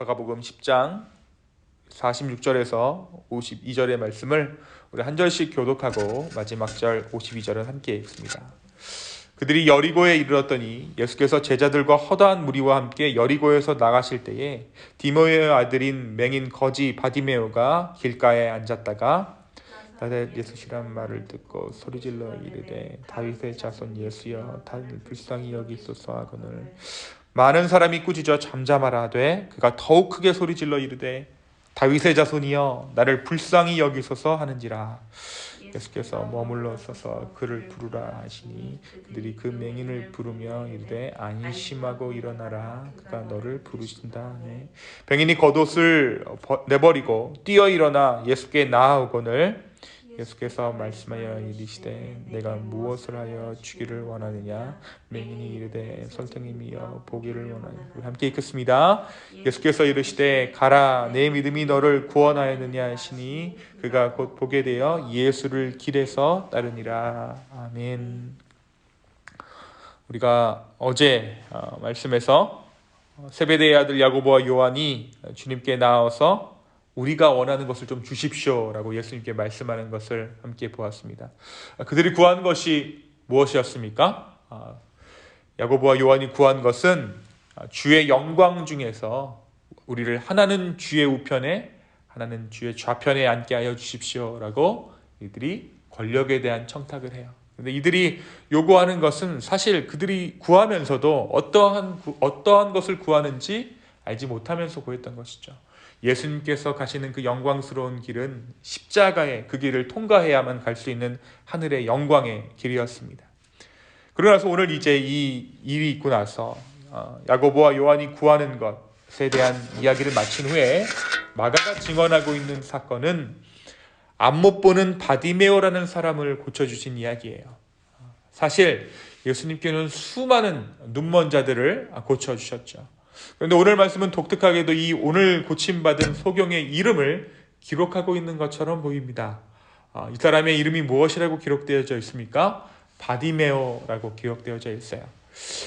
마가복음 10장 46절에서 52절의 말씀을 우리 한 절씩 교독하고 마지막 절 52절은 함께 읽습니다. 그들이 여리고에 이르렀더니 예수께서 제자들과 허다한 무리와 함께 여리고에서 나가실 때에 디모의 아들인 맹인 거지 바디메오가 길가에 앉았다가 나대 예수시란 말을 듣고 소리질러 이르되 다윗의 자손 예수여 다윗 불쌍히 여기소서 하거늘 많은 사람이 꾸짖어 잠잠하라되 그가 더욱 크게 소리질러 이르되 다윗의 자손이여 나를 불쌍히 여기소서 하는지라. 예수께서 머물러 서서 그를 부르라 하시니 그들이 그 맹인을 부르며 이르되 안심하고 일어나라. 그가 너를 부르신다 하네. 병인이 겉옷을 버- 내버리고 뛰어 일어나 예수께 나아오거늘 예수께서 말씀하여 이르시되 내가 무엇을 하여 주기를 원하느냐? 맹인이 이르되 설득님이여 보기를 원하니. 우리 함께 읽겠습니다. 예수께서 이르시되 가라 내 믿음이 너를 구원하였느냐 하시니 그가 곧 보게 되어 예수를 길에서 따르니라. 아멘. 우리가 어제 어, 말씀에서 어, 세베대의 아들 야고보와 요한이 주님께 나와서 우리가 원하는 것을 좀 주십시오라고 예수님께 말씀하는 것을 함께 보았습니다. 아, 그들이 구한 것이 무엇이었습니까? 아, 야고보와 요한이 구한 것은 아, 주의 영광 중에서 우리를 하나는 주의 우편에 하나는 주의 좌편에 앉게 하여 주십시오라고 이들이 권력에 대한 청탁을 해요. 근데 이들이 요구하는 것은 사실 그들이 구하면서도 어떠한 구- 어떠한 것을 구하는지 알지 못하면서 구했던 것이죠. 예수님께서 가시는 그 영광스러운 길은 십자가의 그 길을 통과해야만 갈 수 있는 하늘의 영광의 길이었습니다. 그러고 나서 오늘 이제 이 일이 있고 나서 어, 야고보와 요한이 구하는 것에 대한 이야기를 마친 후에 마가가 증언하고 있는 사건은 앞못 보는 바디메오라는 사람을 고쳐주신 이야기예요. 사실 예수님께는 수많은 눈먼 자들을 고쳐주셨죠. 그런데 오늘 말씀은 독특하게도 이 오늘 고침받은 소경의 이름을 기록하고 있는 것처럼 보입니다. 아, 이 사람의 이름이 무엇이라고 기록되어져 있습니까? 바디메오라고 기록되어져 있어요.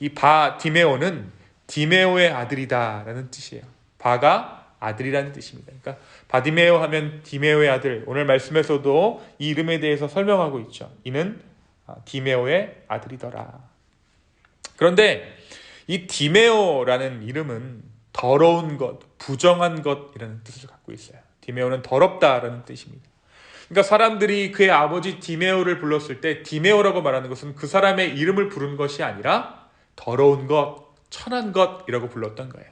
이 바디메오는 디메오의 아들이다라는 뜻이에요. 바가 아들이라는 뜻입니다. 그러니까 바디메오 하면 디메오의 아들. 오늘 말씀에서도 이 이름에 대해서 설명하고 있죠. 이는 아, 디메오의 아들이더라. 그런데 이 디메오라는 이름은 더러운 것, 부정한 것이라는 뜻을 갖고 있어요. 디메오는 더럽다라는 뜻입니다. 그러니까 사람들이 그의 아버지 디메오를 불렀을 때 디메오라고 말하는 것은 그 사람의 이름을 부른 것이 아니라 더러운 것, 천한 것이라고 불렀던 거예요.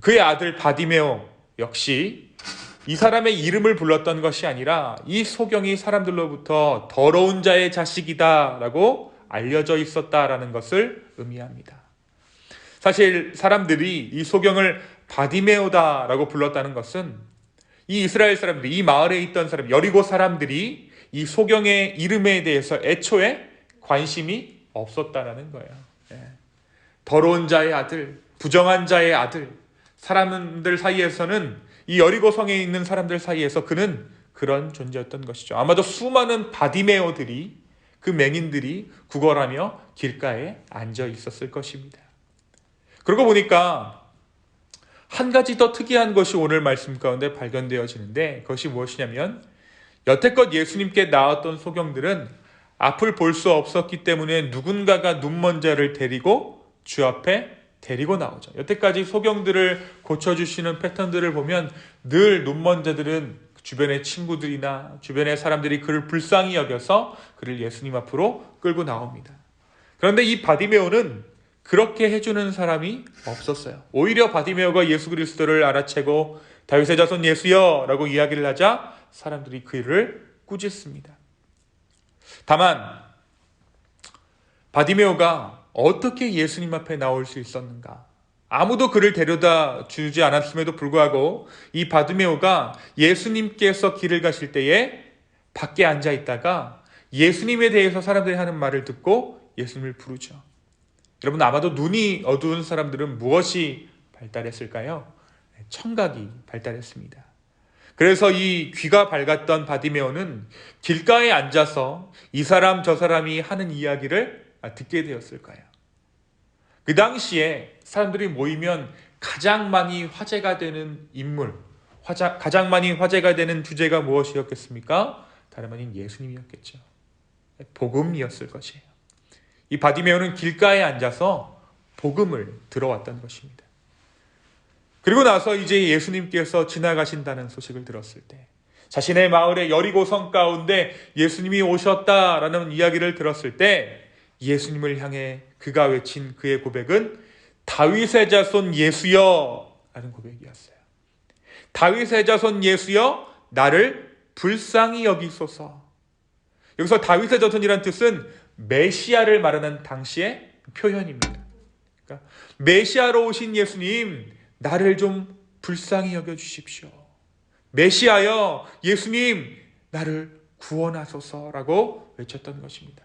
그의 아들 바디메오 역시 이 사람의 이름을 불렀던 것이 아니라 이 소경이 사람들로부터 더러운 자의 자식이다라고 알려져 있었다라는 것을 의미합니다. 사실 사람들이 이 소경을 바디메오다라고 불렀다는 것은 이 이스라엘 사람들이 이 마을에 있던 사람 여리고 사람들이 이 소경의 이름에 대해서 애초에 관심이 없었다라는 거예요. 예. 더러운 자의 아들, 부정한 자의 아들, 사람들 사이에서는 이 여리고 성에 있는 사람들 사이에서 그는 그런 존재였던 것이죠. 아마도 수많은 바디메오들이 그 맹인들이 구걸하며 길가에 앉아 있었을 것입니다. 그러고 보니까 한 가지 더 특이한 것이 오늘 말씀 가운데 발견되어지는데 그것이 무엇이냐면 여태껏 예수님께 나왔던 소경들은 앞을 볼 수 없었기 때문에 누군가가 눈먼 자를 데리고 주 앞에 데리고 나오죠. 여태까지 소경들을 고쳐주시는 패턴들을 보면 늘 눈먼 자들은 주변의 친구들이나 주변의 사람들이 그를 불쌍히 여겨서 그를 예수님 앞으로 끌고 나옵니다. 그런데 이 바디메오는 그렇게 해주는 사람이 없었어요. 오히려 바디메오가 예수 그리스도를 알아채고 다윗의 자손 예수여 라고 이야기를 하자 사람들이 그를 꾸짖습니다. 다만 바디메오가 어떻게 예수님 앞에 나올 수 있었는가? 아무도 그를 데려다 주지 않았음에도 불구하고 이 바디메오가 예수님께서 길을 가실 때에 밖에 앉아 있다가 예수님에 대해서 사람들이 하는 말을 듣고 예수님을 부르죠. 여러분 아마도 눈이 어두운 사람들은 무엇이 발달했을까요? 청각이 발달했습니다. 그래서 이 귀가 밝았던 바디메오는 길가에 앉아서 이 사람 저 사람이 하는 이야기를 듣게 되었을 거예요. 그 당시에 사람들이 모이면 가장 많이 화제가 되는 인물, 화자, 가장 많이 화제가 되는 주제가 무엇이었겠습니까? 다름 아닌 예수님이었겠죠. 복음이었을 것이에요. 이 바디메오는 길가에 앉아서 복음을 들어왔던 것입니다. 그리고 나서 이제 예수님께서 지나가신다는 소식을 들었을 때 자신의 마을의 여리고성 가운데 예수님이 오셨다라는 이야기를 들었을 때 예수님을 향해 그가 외친 그의 고백은 다윗의 자손 예수여 라는 고백이었어요. 다윗의 자손 예수여 나를 불쌍히 여기소서. 여기서 다윗의 자손이란 뜻은 메시아를 말하는 당시의 표현입니다. 그러니까 메시아로 오신 예수님 나를 좀 불쌍히 여겨 주십시오. 메시아여 예수님 나를 구원하소서라고 외쳤던 것입니다.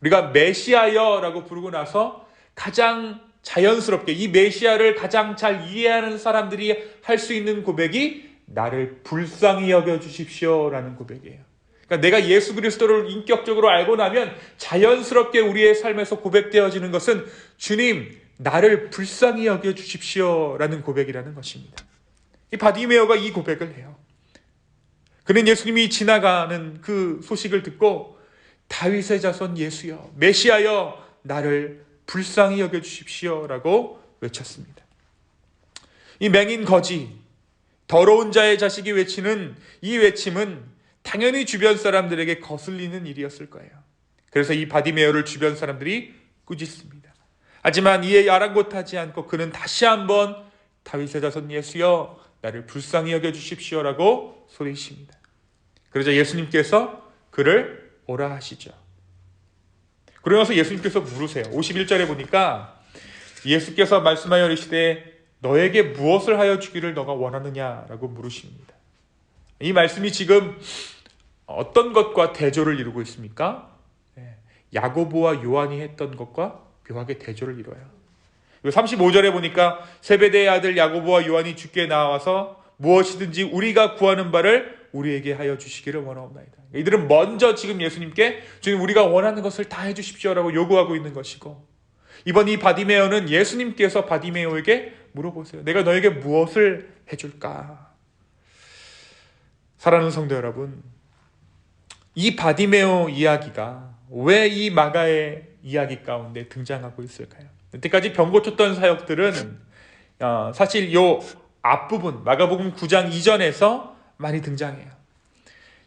우리가 메시아여라고 부르고 나서 가장 자연스럽게 이 메시아를 가장 잘 이해하는 사람들이 할 수 있는 고백이 나를 불쌍히 여겨 주십시오라는 고백이에요. 그러니까 내가 예수 그리스도를 인격적으로 알고 나면 자연스럽게 우리의 삶에서 고백되어지는 것은 주님 나를 불쌍히 여겨 주십시오 라는 고백이라는 것입니다. 이 바디메어가 이 고백을 해요. 그는 예수님이 지나가는 그 소식을 듣고 다윗의 자손 예수여 메시아여 나를 불쌍히 여겨 주십시오 라고 외쳤습니다. 이 맹인 거지 더러운 자의 자식이 외치는 이 외침은 당연히 주변 사람들에게 거슬리는 일이었을 거예요. 그래서 이 바디메어를 주변 사람들이 꾸짖습니다. 하지만 이에 아랑곳하지 않고 그는 다시 한번 다윗의 자손 예수여 나를 불쌍히 여겨 주십시오라고 소리십니다. 그러자 예수님께서 그를 오라 하시죠. 그러면서 예수님께서 물으세요. 51절에 보니까 예수께서 말씀하여 이르시되 너에게 무엇을 하여 주기를 너가 원하느냐라고 물으십니다. 이 말씀이 지금 어떤 것과 대조를 이루고 있습니까? 네, 야고보와 요한이 했던 것과 묘하게 대조를 이뤄요. 35절에 보니까 세베대의 아들 야고보와 요한이 주께 나와서 무엇이든지 우리가 구하는 바를 우리에게 하여 주시기를 원하옵나이다. 이들은 먼저 지금 예수님께 주님 우리가 원하는 것을 다 해주십시오라고 요구하고 있는 것이고 이번 이 바디메어는 예수님께서 바디메어에게 물어보세요. 내가 너에게 무엇을 해줄까? 사랑하는 성도 여러분, 이 바디메오 이야기가 왜 이 마가의 이야기 가운데 등장하고 있을까요? 여태까지 병 고쳤던 사역들은 어, 사실 요 앞부분 마가복음 9장 이전에서 많이 등장해요.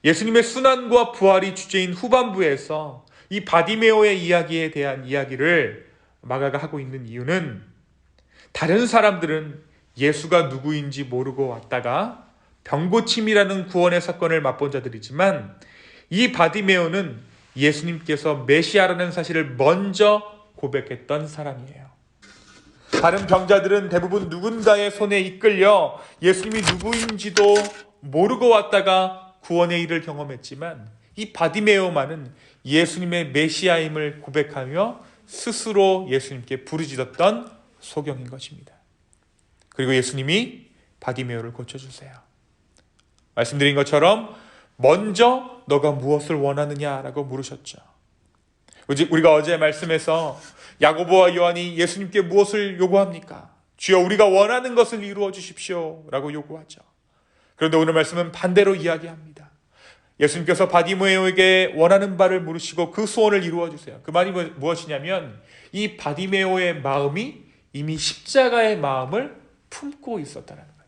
예수님의 순환과 부활이 주제인 후반부에서 이 바디메오의 이야기에 대한 이야기를 마가가 하고 있는 이유는 다른 사람들은 예수가 누구인지 모르고 왔다가 병고침이라는 구원의 사건을 맛본 자들이지만 이 바디메오는 예수님께서 메시아라는 사실을 먼저 고백했던 사람이에요. 다른 병자들은 대부분 누군가의 손에 이끌려 예수님이 누구인지도 모르고 왔다가 구원의 일을 경험했지만 이 바디메오만은 예수님의 메시아임을 고백하며 스스로 예수님께 부르짖었던 소경인 것입니다. 그리고 예수님이 바디메오를 고쳐주세요. 말씀드린 것처럼 먼저 너가 무엇을 원하느냐라고 물으셨죠. 우리가 어제 말씀에서 야고보와 요한이 예수님께 무엇을 요구합니까? 주여 우리가 원하는 것을 이루어 주십시오라고 요구하죠. 그런데 오늘 말씀은 반대로 이야기합니다. 예수님께서 바디메오에게 원하는 바를 물으시고 그 소원을 이루어 주세요. 그 말이 뭐, 무엇이냐면 이 바디메오의 마음이 이미 십자가의 마음을 품고 있었다는 거예요.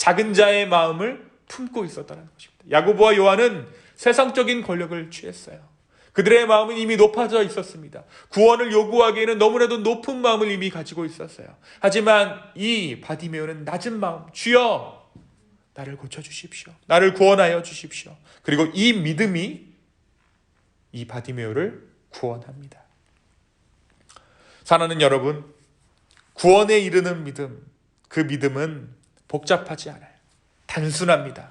작은 자의 마음을 품고 있었다는 것입니다. 야고보와 요한은 세상적인 권력을 취했어요. 그들의 마음은 이미 높아져 있었습니다. 구원을 요구하기에는 너무나도 높은 마음을 이미 가지고 있었어요. 하지만 이 바디메오는 낮은 마음, 주여 나를 고쳐 주십시오. 나를 구원하여 주십시오. 그리고 이 믿음이 이 바디메오를 구원합니다. 사랑하는 여러분, 구원에 이르는 믿음, 그 믿음은 복잡하지 않아요. 단순합니다.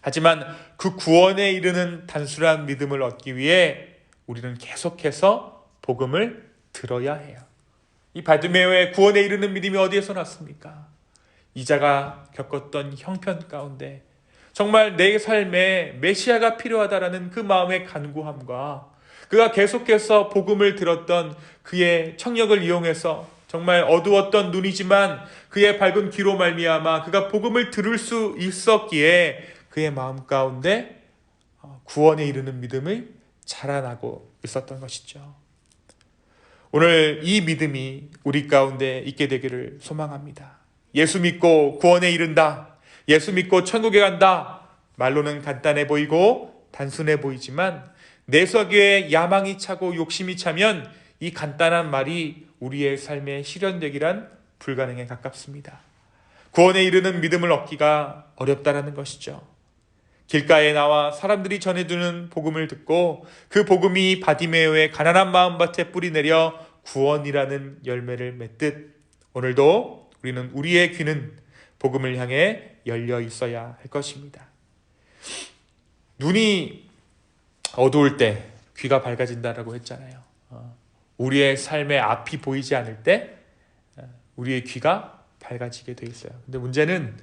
하지만 그 구원에 이르는 단순한 믿음을 얻기 위해 우리는 계속해서 복음을 들어야 해요. 이 바드메오의 구원에 이르는 믿음이 어디에서 났습니까? 이자가 겪었던 형편 가운데 정말 내 삶에 메시아가 필요하다라는 그 마음의 간구함과 그가 계속해서 복음을 들었던 그의 청력을 이용해서 정말 어두웠던 눈이지만 그의 밝은 귀로 말미암아 그가 복음을 들을 수 있었기에 그의 마음 가운데 어, 구원에 이르는 믿음이 자라나고 있었던 것이죠. 오늘 이 믿음이 우리 가운데 있게 되기를 소망합니다. 예수 믿고 구원에 이른다. 예수 믿고 천국에 간다. 말로는 간단해 보이고 단순해 보이지만 내 속에 야망이 차고 욕심이 차면 이 간단한 말이 우리의 삶에 실현되기란 불가능에 가깝습니다. 구원에 이르는 믿음을 얻기가 어렵다라는 것이죠. 길가에 나와 사람들이 전해주는 복음을 듣고 그 복음이 바디메오의 가난한 마음밭에 뿌리내려 구원이라는 열매를 맺듯 오늘도 우리는 우리의 귀는 복음을 향해 열려 있어야 할 것입니다. 눈이 어두울 때 귀가 밝아진다라고 했잖아요. 어, 우리의 삶의 앞이 보이지 않을 때 어, 우리의 귀가 밝아지게 돼 있어요. 근데 문제는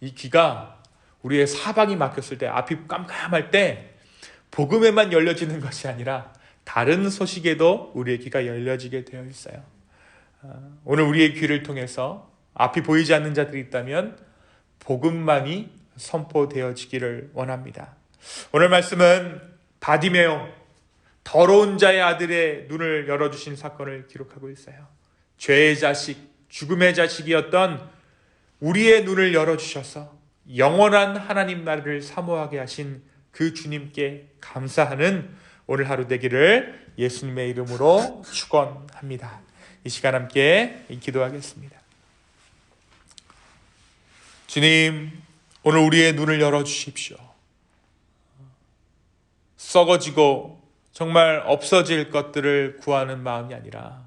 이 귀가 우리의 사방이 막혔을 때 앞이 깜깜할 때 복음에만 열려지는 것이 아니라 다른 소식에도 우리의 귀가 열려지게 되어 있어요. 어, 오늘 우리의 귀를 통해서 앞이 보이지 않는 자들이 있다면 복음만이 선포되어지기를 원합니다. 오늘 말씀은 바디메오 더러운 자의 아들의 눈을 열어주신 사건을 기록하고 있어요. 죄의 자식, 죽음의 자식이었던 우리의 눈을 열어주셔서 영원한 하나님 나라를 사모하게 하신 그 주님께 감사하는 오늘 하루 되기를 예수님의 이름으로 축원합니다. 이 시간 함께 기도하겠습니다. 주님, 오늘 우리의 눈을 열어 주십시오. 썩어지고 정말 없어질 것들을 구하는 마음이 아니라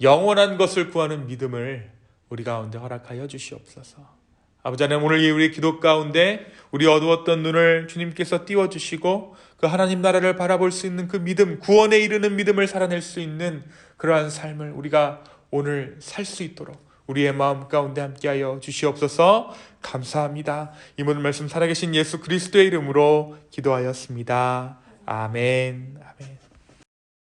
영원한 것을 구하는 믿음을 우리 가운데 허락하여 주시옵소서. 아버지 하나님 오늘 이 우리 기도 가운데 우리 어두웠던 눈을 주님께서 띄워주시고 그 하나님 나라를 바라볼 수 있는 그 믿음 구원에 이르는 믿음을 살아낼 수 있는 그러한 삶을 우리가 오늘 살 수 있도록 우리의 마음 가운데 함께하여 주시옵소서 감사합니다. 이 모든 말씀 살아계신 예수 그리스도의 이름으로 기도하였습니다. 아멘. 아멘.